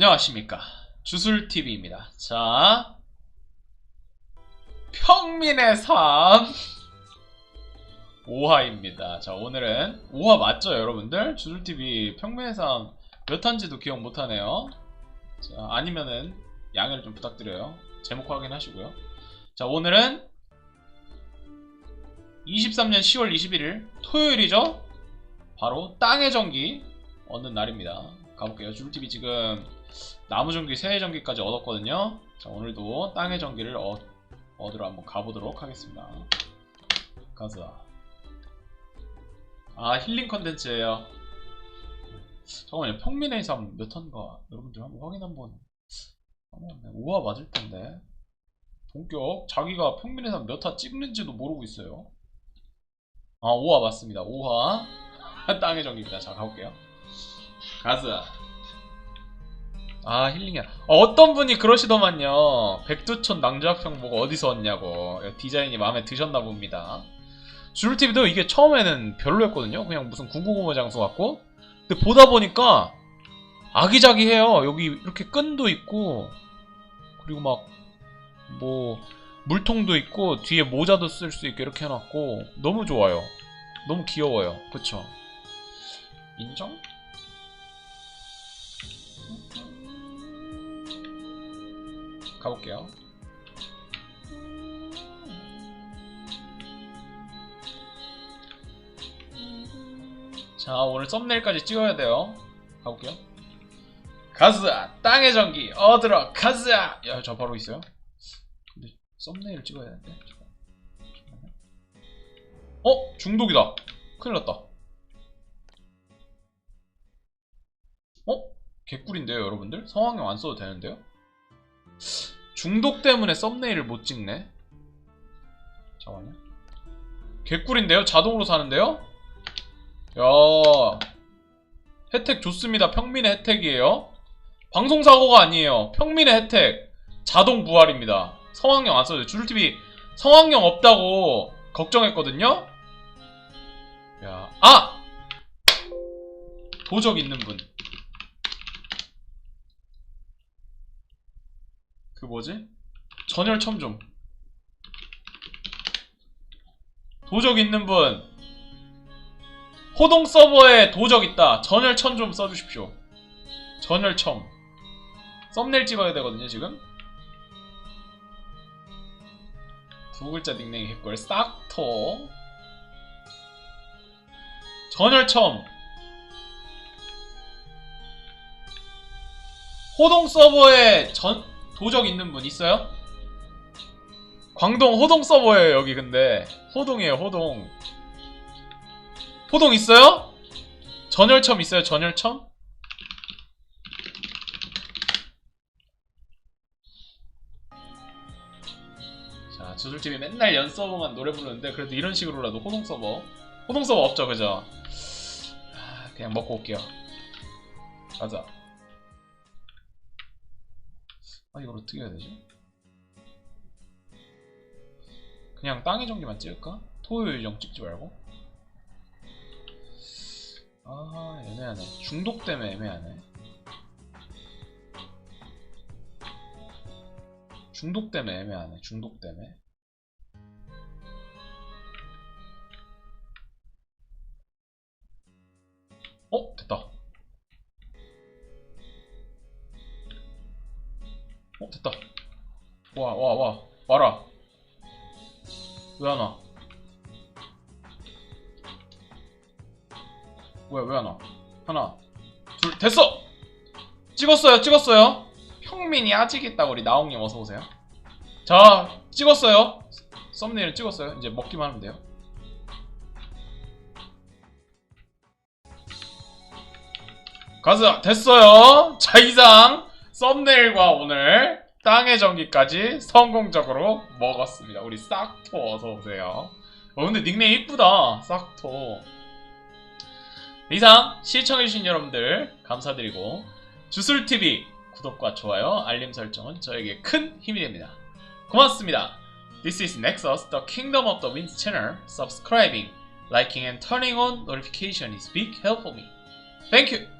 안녕하십니까. 주술TV입니다. 자 평민의 삶. 5화입니다. 자 오늘은 5화 맞죠 여러분들? 주술TV 평민의 삶몇 화인지도 기억 못하네요. 자 아니면은 양해를 좀 부탁드려요. 제목 확인하시고요. 자 오늘은 23년 10월 21일 토요일이죠? 바로 땅의 전기 얻는 날입니다. 가볼게요. 주술TV 지금 나무 전기, 새해 전기까지 얻었거든요. 자, 오늘도 땅의 전기를 얻, 얻으러 한번 가보도록 하겠습니다. 가자. 아, 힐링 컨텐츠예요 잠깐만요. 평민의 삶몇 화인가? 여러분들 한번 확인 한번. 5화 맞을 텐데. 본격 자기가 평민의 삶몇화 찍는지도 모르고 있어요. 아, 5화 맞습니다. 5화. 땅의 전기입니다. 자, 가볼게요. 가자. 아 힐링이야. 어떤 분이 그러시더만요. 백두촌 낭주학평 보고 어디서 얻냐고. 디자인이 마음에 드셨나 봅니다. 줄TV도 이게 처음에는 별로였거든요. 그냥 무슨 999 장소 같고. 근데 보다 보니까 아기자기해요. 여기 이렇게 끈도 있고 그리고 막 뭐 물통도 있고 뒤에 모자도 쓸 수 있게 이렇게 해놨고. 너무 좋아요. 너무 귀여워요. 그쵸? 인정? 가볼게요. 자, 오늘 썸네일까지 찍어야 돼요. 가볼게요. 가스야! 땅의 전기! 얻으러! 가스야! 야, 저 바로 있어요. 근데 썸네일 찍어야 되는데. 어? 중독이다. 큰일 났다. 어? 개꿀인데요, 여러분들? 성황용 안 써도 되는데요? 중독 때문에 썸네일을 못 찍네. 잠깐만요. 개꿀인데요? 자동으로 사는데요? 야 혜택 좋습니다. 평민의 혜택이에요. 방송사고가 아니에요. 평민의 혜택. 자동 부활입니다. 성황령 안 돼. 줄TV 성황령 없다고 걱정했거든요? 야, 아! 도적 있는 분. 그 뭐지? 전열 첨좀 도적 있는 분. 호동 서버에 도적 있다. 전열 첨좀 써주십시오. 전열 첨. 썸네일 찍어야 되거든요 지금. 두 글자 닉네임 개꿀 싹토 전열 첨. 호동 서버에 전 도적 있는 분 있어요? 광동 호동 서버예요 여기 근데 호동이에요 호동 호동 있어요? 전열첨 있어요 전열첨? 자 주술TV 맨날 연 서버만 노래 부르는데 그래도 이런 식으로라도 호동 서버 호동 서버 없죠 그죠? 아, 그냥 먹고 올게요 가자 아 이걸 어떻게 해야 되지? 그냥 땅의 전기만 찍을까? 토요일 정 찍지 말고? 아 애매하네. 중독 때문에 애매하네. 중독 때문에 애매하네. 중독 때문에 어 됐다. 와 와 와. 와라. 왜 안 와? 뭐야 왜 안 와? 하나 둘 됐어! 찍었어요 찍었어요. 평민이 아직 있다고 우리 나홍님 어서오세요. 자 찍었어요. 썸네일 찍었어요. 이제 먹기만 하면 돼요. 가자 됐어요. 자 이상 썸네일과 오늘 땅의 전기까지 성공적으로 먹었습니다. 우리 싹토 어서오세요. 어, 근데 닉네임 이쁘다. 싹토. 이상 시청해주신 여러분들 감사드리고 주술TV 구독과 좋아요, 알림 설정은 저에게 큰 힘이 됩니다. 고맙습니다. This is Nexus, the Kingdom of the Winds channel. Subscribing, liking and turning on notification is big help for me. Thank you.